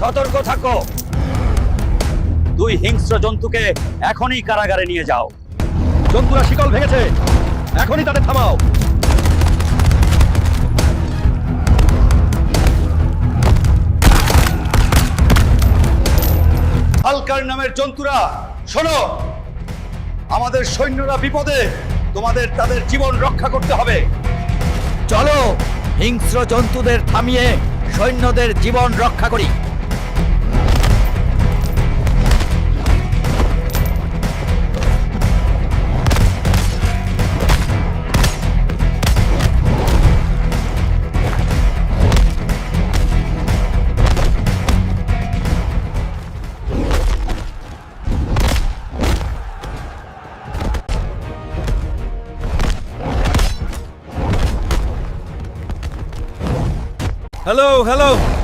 সতর্ক থাকো। দুই হিংস্র জন্তুকে এখনই কারাগারে নিয়ে যাও। জন্তুরা শিকল ভেঙেছে। এখনই তাদের থামাও। হালকার নামের জন্তুরা, শোনো। আমাদের সৈন্যরা বিপদে, তোমাদের তাদের জীবন রক্ষা করতে হবে। চলো, হিংস্র জন্তুদের থামিয়ে সৈন্যদের জীবন রক্ষা করি। Hello, hello!